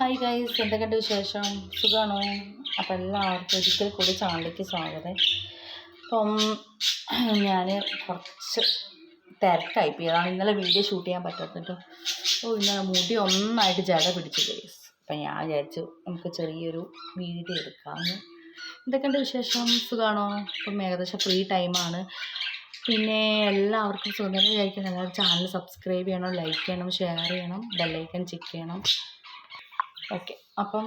Hi guys എന്തൊക്കെയുണ്ട് വിശേഷം? സുഖമാണോ അപ്പോൾ എല്ലാവർക്കും ഒരിക്കൽ കൂടി ചാനലിലേക്ക് സ്വാഗതം. അപ്പം ഞാൻ കുറച്ച് തിരക്കായി പോയതാണ് ഇന്നലെ വീഡിയോ ഷൂട്ട് ചെയ്യാൻ പറ്റാത്തത് ഓ ഇന്നലെ മുടി ഒന്നായിട്ട് ജട പിടിച്ചു ഗൈസ് അപ്പം ഞാൻ വിചാരിച്ചു നമുക്ക് ചെറിയൊരു വീഡിയോ എടുക്കാമെന്ന് എന്തൊക്കെയുണ്ട് വിശേഷം? സുഖമാണോ ഇപ്പം ഏകദേശം ഫ്രീ ടൈമാണ് പിന്നെ എല്ലാവർക്കും സുഖം തന്നെ എല്ലാവരും ചാനൽ സബ്സ്ക്രൈബ് ചെയ്യണം ലൈക്ക് ചെയ്യണം ഷെയർ ചെയ്യണം ബെല്ലൈക്കൺ ചെക്ക് ചെയ്യണം. ഓക്കെ. അപ്പം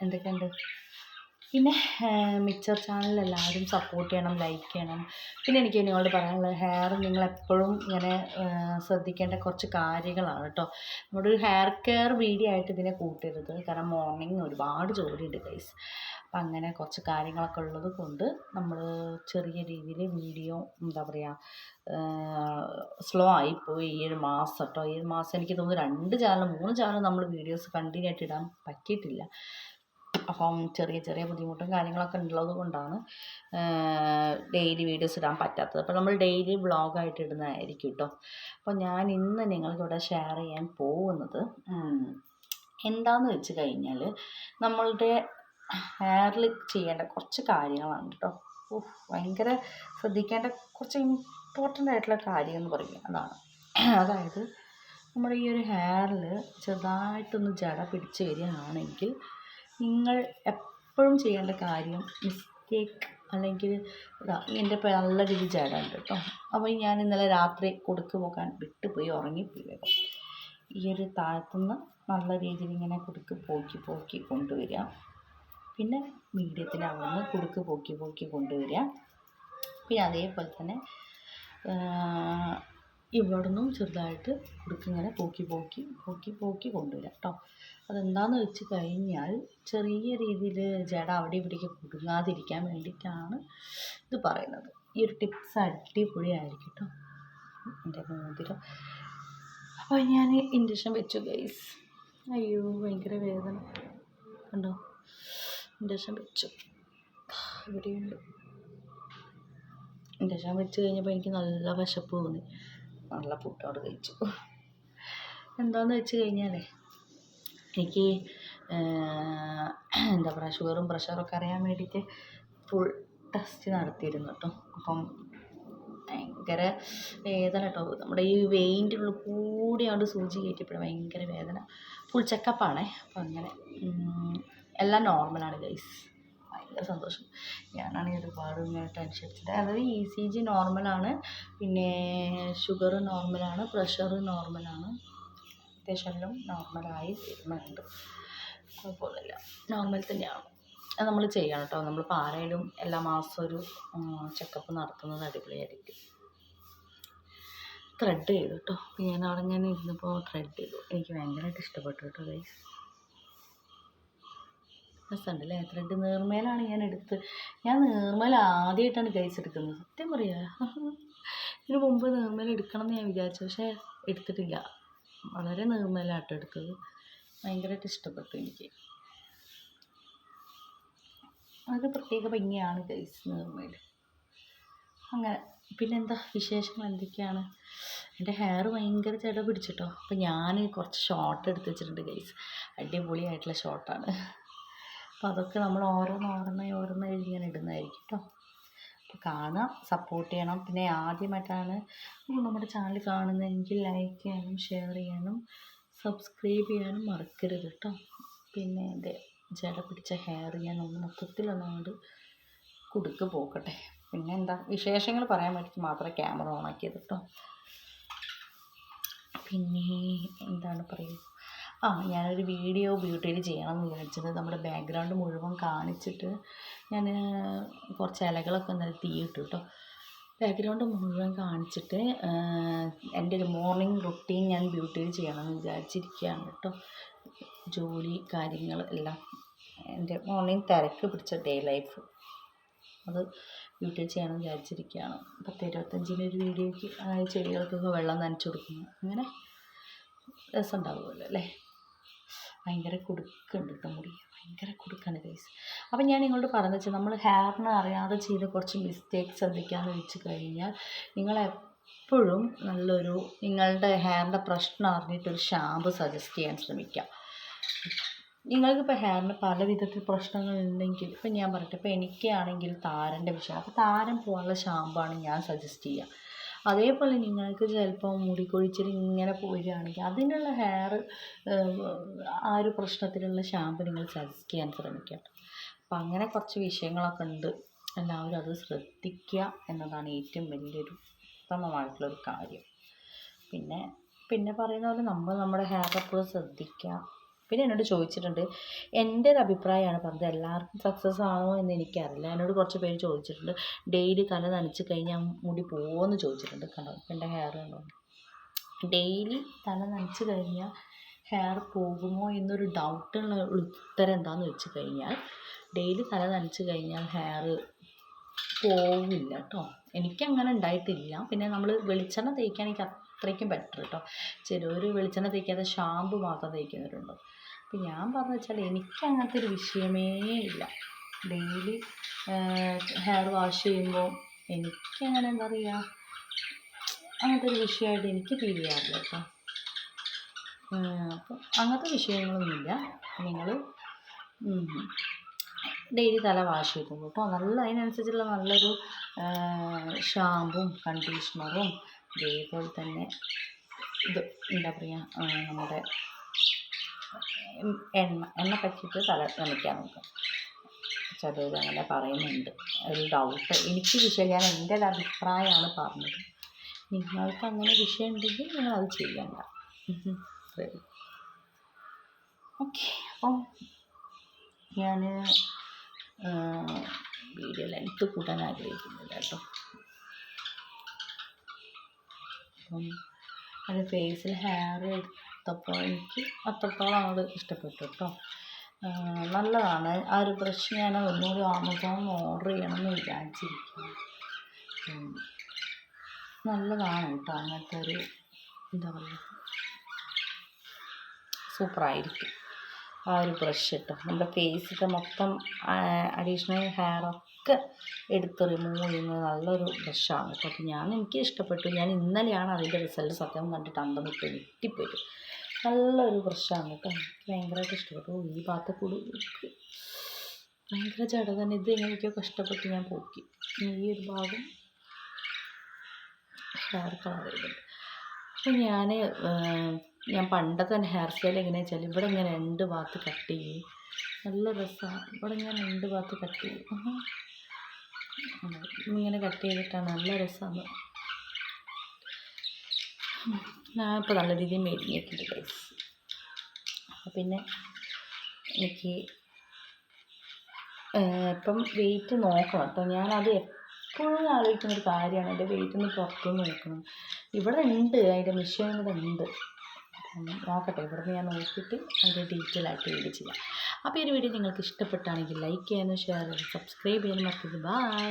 എന്തൊക്കെയുണ്ട്? പിന്നെ മിക്സർ ചാനൽ എല്ലാവരും സപ്പോർട്ട് ചെയ്യണം ലൈക്ക് ചെയ്യണം. പിന്നെ എനിക്ക് നിങ്ങളോട് പറയാനുള്ളത് ഹെയർ നിങ്ങൾ എപ്പോഴും ഇങ്ങനെ ശ്രദ്ധിക്കേണ്ട കുറച്ച് കാര്യങ്ങളാണ് കേട്ടോ നമ്മുടെ ഒരു ഹെയർ കെയർ വീഡിയോ ആയിട്ട് ഇതിനെ കൂട്ടരുത്. കാരണം മോർണിംഗ് ഒരുപാട് ജോലിയുണ്ട് ഗൈസ് അപ്പം അങ്ങനെ കുറച്ച് കാര്യങ്ങളൊക്കെ ഉള്ളത് കൊണ്ട് നമ്മൾ ചെറിയ രീതിയിൽ വീഡിയോ എന്താ പറയുക സ്ലോ ആയിപ്പോയി ഒരു മാസം കേട്ടോ ഒരു മാസം എനിക്ക് തോന്നുന്നു രണ്ട് ചാനൽ മൂന്ന് ചാനൽ നമ്മൾ വീഡിയോസ് കണ്ടിന്യൂ ആയിട്ട് ഇടാൻ പറ്റിയിട്ടില്ല. അപ്പം ചെറിയ ചെറിയ ബുദ്ധിമുട്ടും കാര്യങ്ങളൊക്കെ ഉള്ളത് കൊണ്ടാണ് ഡെയിലി വീഡിയോസ് ഇടാൻ പറ്റാത്തത്. അപ്പോൾ നമ്മൾ ഡെയിലി വ്ളോഗായിട്ട് ഇടുന്നതായിരിക്കും കേട്ടോ അപ്പോൾ ഞാൻ ഇന്ന് നിങ്ങൾക്കിവിടെ ഷെയർ ചെയ്യാൻ പോകുന്നത് എന്താന്ന് വെച്ച് കഴിഞ്ഞാൽ നമ്മളുടെ ഹെയറിൽ ചെയ്യേണ്ട കുറച്ച് കാര്യങ്ങളാണ് കേട്ടോ ഭയങ്കര ശ്രദ്ധിക്കേണ്ട കുറച്ച് ഇമ്പോർട്ടന്റ് ആയിട്ടുള്ള കാര്യം എന്ന് പറയും അതാണ്. അതായത് നമ്മുടെ ഈ ഒരു ഹെയറിൽ ചെറുതായിട്ടൊന്ന് ജട പിടിച്ച് വരികയാണെങ്കിൽ നിങ്ങൾ എപ്പോഴും ചെയ്യേണ്ട കാര്യം മിസ്റ്റേക്ക് അല്ലെങ്കിൽ എന്റെ നല്ല രീതി ജട കേട്ടോ. അപ്പോൾ ഞാൻ ഇന്നലെ രാത്രി കൊടുക്ക് പോകാൻ വിട്ടുപോയി ഉറങ്ങിപ്പോയി വേഗം. ഈ ഒരു താഴത്തുനിന്ന് നല്ല രീതിയിൽ ഇങ്ങനെ കുടുക്ക് പോക്കി പോക്കി കൊണ്ടുവരിക. പിന്നെ മീഡിയത്തിന് അവിടുന്ന് കുടുക്ക് പോക്കി പോക്കി കൊണ്ടുവരിക. പിന്നെ അതേപോലെ തന്നെ ഇവിടുന്നും ചെറുതായിട്ട് കുടുക്കിങ്ങനെ പോക്കി പോക്കി പോക്കി പോക്കി കൊണ്ടുവരിക കേട്ടോ അതെന്താന്ന് വെച്ച് കഴിഞ്ഞാൽ ചെറിയ രീതിയിൽ ജട അവിടെ ഇവിടേക്ക് കുടുങ്ങാതിരിക്കാൻ വേണ്ടിയിട്ടാണ് ഇത് പറയുന്നത്. ഈ ഒരു ടിപ്സ് അടിപൊളിയായിരിക്കും കേട്ടോ എന്റെ മോതിരം. അപ്പോൾ ഞാൻ ഇൻഡക്ഷൻ വെച്ചു ഗൈസ്. അയ്യോ ഭയങ്കര വേദന. കണ്ടോ? ഇൻഡക്ഷൻ വെച്ചു. ഇവിടെയുണ്ട്. ഇൻഡക്ഷൻ വെച്ച് കഴിഞ്ഞപ്പോൾ എനിക്ക് നല്ല വിശപ്പ് തോന്നി. അവിടെ കഴിച്ചു. എന്താണെന്ന് വെച്ച് കഴിഞ്ഞാലേ എനിക്ക് എന്താ പറയുക ഷുഗറും പ്രഷറും ഒക്കെ അറിയാൻ വേണ്ടിയിട്ട് ഫുൾ ടെസ്റ്റ് നടത്തിയിരുന്നു കേട്ടോ അപ്പം ഭയങ്കര വേദന കേട്ടോ നമ്മുടെ ഈ വെയിന്റെ ഉള്ളിൽ കൂടി അവിടെ സൂചി കയറ്റിയപ്പോഴും ഭയങ്കര വേദന. ഫുൾ ചെക്കപ്പാണേ അപ്പം അങ്ങനെ എല്ലാം നോർമലാണ് ഗൈസ് ഭയങ്കര സന്തോഷം. ഞാനാണെങ്കിൽ ഒരുപാട് ഇങ്ങനെ ടെൻഷൻ അടിച്ചിട്ട് അതായത് ഇ സി ജി നോർമലാണ് പിന്നെ ഷുഗർ നോർമലാണ് പ്രഷർ നോർമലാണ് അത്യാവശ്യം എല്ലാം നോർമലായി വരുന്നുണ്ട് കുഴപ്പമൊന്നുമില്ല. നോർമൽ തന്നെയാണ്. അത് നമ്മൾ ചെയ്യണം കേട്ടോ നമ്മളിപ്പോൾ ആരായാലും എല്ലാ മാസവും ഒരു ചെക്കപ്പ് നടത്തുന്നത് അടിപൊളിയായിരിക്കും. ത്രെഡ് ചെയ്തു കേട്ടോ ഞാൻ അവിടെ ഇങ്ങനെ ഇരുന്നപ്പോൾ ത്രെഡ് ചെയ്തു. എനിക്ക് ഭയങ്കരമായിട്ട് ഇഷ്ടപ്പെട്ടു കേട്ടോ ഗൈസ് രസമുണ്ടല്ലേ? ത്രെഡ് നീർമേലാണ് ഞാൻ എടുത്ത്. ഞാൻ നീർമേൽ ആദ്യമായിട്ടാണ് ഗൈസ് എടുക്കുന്നത്. സത്യം പറയാ. ഇതിന് മുമ്പ് നീർമേൽ എടുക്കണം എന്ന് ഞാൻ വിചാരിച്ചു. പക്ഷേ എടുത്തിട്ടില്ല. വളരെ നീർമേലാട്ടോ എടുത്തത്. ഭയങ്കരമായിട്ട് ഇഷ്ടപ്പെട്ടു എനിക്ക്. അത് പ്രത്യേക ഭംഗിയാണ് ഗൈസ് നീർമേൽ. അങ്ങനെ പിന്നെന്താ? വിശേഷങ്ങൾ എന്തൊക്കെയാണ്? എന്റെ ഹെയർ ഭയങ്കര ചെട പിടിച്ചിട്ടോ. അപ്പോൾ ഞാൻ കുറച്ച് ഷോർട്ട് എടുത്ത് വെച്ചിട്ടുണ്ട് ഗൈസ് അടിപൊളിയായിട്ടുള്ള ഷോർട്ടാണ് അപ്പോൾ അതൊക്കെ നമ്മൾ ഓരോന്ന് ഓരോന്നായി ഇങ്ങനെ ഇടുന്നതായിരിക്കും കേട്ടോ അപ്പോൾ കാണുക സപ്പോർട്ട് ചെയ്യണം. പിന്നെ ആദ്യമായിട്ടാണ് നമ്മുടെ ചാനൽ കാണുന്നതെങ്കിൽ ലൈക്ക് ചെയ്യാനും ഷെയർ ചെയ്യാനും സബ്സ്ക്രൈബ് ചെയ്യാനും മറക്കരുത് കേട്ടോ പിന്നെ എന്റെ ജട പിടിച്ച ഹെയർ ഞാൻ ഒന്ന് മൊത്തത്തിലൊന്നുകൊണ്ട് കുടുക്ക് പോക്കട്ടെ. പിന്നെ എന്താ വിശേഷങ്ങൾ പറയാൻ വേണ്ടിയിട്ട് മാത്രമേ ക്യാമറ ഓൺ ആക്കിയത് കേട്ടോ പിന്നെ എന്താണ് പറയുക? ആ ഞാനൊരു വീഡിയോ ബ്യൂട്ടിയിൽ ചെയ്യണം എന്ന് വിചാരിച്ചത്. നമ്മുടെ ബാക്ക്ഗ്രൗണ്ട് മുഴുവൻ കാണിച്ചിട്ട് ഞാൻ കുറച്ച് ഇലകളൊക്കെ നിരത്തി തീയിട്ടു കേട്ടോ ബാക്ക്ഗ്രൗണ്ട് മുഴുവൻ കാണിച്ചിട്ട് എന്റെ ഒരു മോർണിംഗ് റുട്ടീൻ ഞാൻ ബ്യൂട്ടിയിൽ ചെയ്യണമെന്ന് വിചാരിച്ചിരിക്കുകയാണ് കേട്ടോ ജോലി കാര്യങ്ങൾ എല്ലാം. എന്റെ മോർണിംഗ് തിരക്ക് പിടിച്ച ഡേ ലൈഫ് അത് ബ്യൂട്ടിയിൽ ചെയ്യണമെന്ന് വിചാരിച്ചിരിക്കുകയാണ്. പത്ത് ഇരുപത്തഞ്ചിന് ഒരു വീഡിയോയ്ക്ക് ചെടികൾക്കൊക്കെ വെള്ളം നനച്ചു കൊടുക്കുന്നു. അങ്ങനെ രസം ഉണ്ടാവുമല്ലോ അല്ലേ? ഭയങ്കര കുടുക്കുണ്ട് കേട്ടോ മുടി. ഭയങ്കര കുടുക്കാണ് ഗൈസ് അപ്പം ഞാൻ നിങ്ങളോട് പറഞ്ഞു വെച്ചാൽ നമ്മൾ ഹെയറിന് അറിയാതെ ചെയ്ത കുറച്ച് മിസ്റ്റേക്ക് ശ്രദ്ധിക്കാമെന്ന് വെച്ച് കഴിഞ്ഞാൽ നിങ്ങൾ എപ്പോഴും നല്ലൊരു നിങ്ങളുടെ ഹെയറിന്റെ പ്രശ്നം അറിഞ്ഞിട്ടൊരു ഷാമ്പു സജസ്റ്റ് ചെയ്യാൻ ശ്രമിക്കുക നിങ്ങൾക്കിപ്പോൾ ഹെയറിന് പല വിധത്തിൽ പ്രശ്നങ്ങളുണ്ടെങ്കിൽ ഇപ്പം ഞാൻ പറയട്ടെ ഇപ്പോൾ എനിക്കാണെങ്കിൽ താരന്റെ വിഷയം. അപ്പോൾ താരൻ പോകാനുള്ള ഷാമ്പാണ് ഞാൻ സജസ്റ്റ് ചെയ്യുക അതേപോലെ നിങ്ങൾക്ക് ചിലപ്പോൾ മുടി കൊഴിച്ചിൽ ഇങ്ങനെ പോവുകയാണെങ്കിൽ അതിനുള്ള ഹെയർ ആ ഒരു പ്രശ്നത്തിനുള്ള ഷാമ്പു നിങ്ങൾ സജസ്റ്റ് ചെയ്യാൻ ശ്രമിക്കുക. അപ്പം അങ്ങനെ കുറച്ച് വിഷയങ്ങളൊക്കെ ഉണ്ട്. എല്ലാവരും അത് ശ്രദ്ധിക്കുക എന്നതാണ് ഏറ്റവും വലിയൊരു ഉത്തമമായിട്ടുള്ളൊരു കാര്യം. പിന്നെ പിന്നെ പറയുന്ന പോലെ നമ്മൾ നമ്മുടെ ഹെയർ എപ്പോഴും ശ്രദ്ധിക്കുക. പിന്നെ എന്നോട് ചോദിച്ചിട്ടുണ്ട് എന്റെ ഒരു അഭിപ്രായമാണ്? പറഞ്ഞത് എല്ലാവർക്കും സക്സസ് ആണോ എന്ന് എനിക്കറിയില്ല. എന്നോട് കുറച്ച് പേര് ചോദിച്ചിട്ടുണ്ട് ഡെയിലി തല നനച്ച് കഴിഞ്ഞാൽ മുടി പോകുമെന്ന് ചോദിച്ചിട്ടുണ്ട് കണ്ടോ എന്റെ ഹെയർ കണ്ടോ? ഡെയിലി തല നനച്ച് കഴിഞ്ഞാൽ ഹെയർ പോകുമോ എന്നൊരു ഡൗട്ടുള്ള ഉത്തരം എന്താണെന്ന് വെച്ച് കഴിഞ്ഞാൽ ഡെയിലി തല നനച്ച് കഴിഞ്ഞാൽ ഹെയർ പോവില്ല കേട്ടോ എനിക്കങ്ങനെ ഉണ്ടായിട്ടില്ല. പിന്നെ നമ്മൾ വെളിച്ചെണ്ണ തേക്കാൻ എനിക്ക് അത്രയ്ക്കും ബെറ്റർ കേട്ടോ ചിലർ വെളിച്ചെണ്ണ തേക്കാതെ ഷാമ്പു മാത്രം തേക്കുന്നവരുണ്ട്? അപ്പം ഞാൻ പറഞ്ഞു വെച്ചാൽ എനിക്ക് അങ്ങനത്തെ ഒരു വിഷയമേ ഇല്ല. ഡെയിലി ഹെയർ വാഷ് ചെയ്യുമ്പോൾ എനിക്കങ്ങനെ എന്താ പറയുക അങ്ങനത്തെ ഒരു വിഷയമായിട്ട് എനിക്ക് ഫീൽ ചെയ്യാറില്ല കേട്ടോ. അപ്പം അങ്ങനത്തെ വിഷയങ്ങളൊന്നുമില്ല നിങ്ങൾ ഡെയിലി തല വാഷ് ചെയ്തു കേട്ടോ. നല്ല അതിനനുസരിച്ചുള്ള നല്ലൊരു ഷാമ്പും കണ്ടീഷണറും അതേപോലെ തന്നെ ഇത് എന്താ പറയുക നമ്മുടെ എണ്ണ എണ്ണ പറ്റിയിട്ട് തല നനയ്ക്കാൻ നോക്കുക ചിലർ അങ്ങനെ പറയുന്നുണ്ട്. ഒരു ഡൗട്ട് എനിക്ക് വിഷയം ഞാൻ എന്റെ ഒരു അഭിപ്രായമാണ് പറഞ്ഞത്. നിങ്ങൾക്ക് അങ്ങനെ വിഷയം ഉണ്ടെങ്കിൽ നിങ്ങൾ അത് ചെയ്യണ്ട. ഓക്കെ അപ്പം ഞാൻ വീഡിയോ ലെങ്ത്ത് കൂട്ടാൻ ആഗ്രഹിക്കുന്നില്ല കേട്ടോ. അപ്പം അത് ഫേസിൽ ഹെയർ എടുത്തപ്പോൾ എനിക്ക് അത്രത്തോളം അത് ഇഷ്ടപ്പെട്ടു കേട്ടോ. നല്ലതാണ്. ആ ഒരു ബ്രഷ് ഞാൻ ഒന്നുകൂടി ആമസോണിൽ ഓർഡർ ചെയ്യണമെന്ന് വിചാരിച്ചിരിക്കുന്നു. നല്ലതാണ് കേട്ടോ അങ്ങനത്തെ ഒരു എന്താ പറയുക സൂപ്പറായിരിക്കും ആ ഒരു ബ്രഷ് കേട്ടോ നമ്മുടെ ഫേസിന്റെ മൊത്തം അഡീഷണൽ ഹെയറൊക്കെ എടുത്ത് റിമൂവ് ചെയ്യുന്നത് നല്ലൊരു ബ്രഷാണ് കേട്ടോ. അപ്പോൾ ഞാൻ എനിക്ക് ഇഷ്ടപ്പെട്ടു. ഞാൻ ഇന്നലെയാണ് അതിന്റെ റിസൾട്ട് സത്യം കണ്ടിട്ട് അന്തം വിട്ട് ഞെട്ടിപ്പോയി നല്ലൊരു ബ്രഷാണ് കേട്ടോ. എനിക്ക് ഭയങ്കരമായിട്ട് ഇഷ്ടപ്പെട്ടു. ഈ ഭാഗത്തെ കൂടി ഭയങ്കര ചട തന്നെ. ഇത് എങ്ങനെയൊക്കെയോ കഷ്ടപ്പെട്ട് ഞാൻ പോക്കി. ഈ ഒരു ഭാഗം ഹെയർ കളർ ചെയ്തിട്ടുണ്ട് അപ്പോൾ ഞാൻ ഞാൻ പണ്ടത്തെ ഹെയർ സ്റ്റൈൽ എങ്ങനെയാണെന്ന് വെച്ചാൽ ഇവിടെ ഇങ്ങനെ രണ്ട് ഭാഗത്ത് കട്ട് ചെയ്യും. നല്ല രസമാണ് ഇവിടെ ഞാൻ രണ്ട് ഭാഗത്ത് കട്ട് ചെയ്യും. ഇങ്ങനെ കട്ട് ചെയ്തിട്ടാണ് നല്ല രസമാണ് ഞാൻ ഇപ്പോൾ നല്ല രീതിയിൽ മേടിഞ്ഞിട്ടുണ്ട് ഗൈസ് അപ്പോൾ പിന്നെ എനിക്ക് ഇപ്പം വെയിറ്റ് നോക്കണം. കേട്ടോ ഞാനത് എപ്പോഴും ആലോചിക്കുന്ന ഒരു കാര്യമാണ്. എന്റെ വെയിറ്റ് ഒന്ന് പുറത്തുനിന്ന് നോക്കണം. ഇവിടെ ഉണ്ട് അതിന്റെ മെഷീൻ ഇവിടെ ഉണ്ട്. നോക്കട്ടെ ഇവിടുന്ന് ഞാൻ നോക്കിയിട്ട് അതിന്റെ ഡീറ്റെയിൽ ആയിട്ട് വീഡിയോ ചെയ്യാം. അപ്പോൾ ഈ ഒരു വീഡിയോ നിങ്ങൾക്ക് ഇഷ്ടപ്പെട്ടാണെങ്കിൽ ലൈക്ക് ചെയ്യാനും ഷെയർ ചെയ്യാനും സബ്സ്ക്രൈബ് ചെയ്യാനും മറക്കരുത്. ബൈ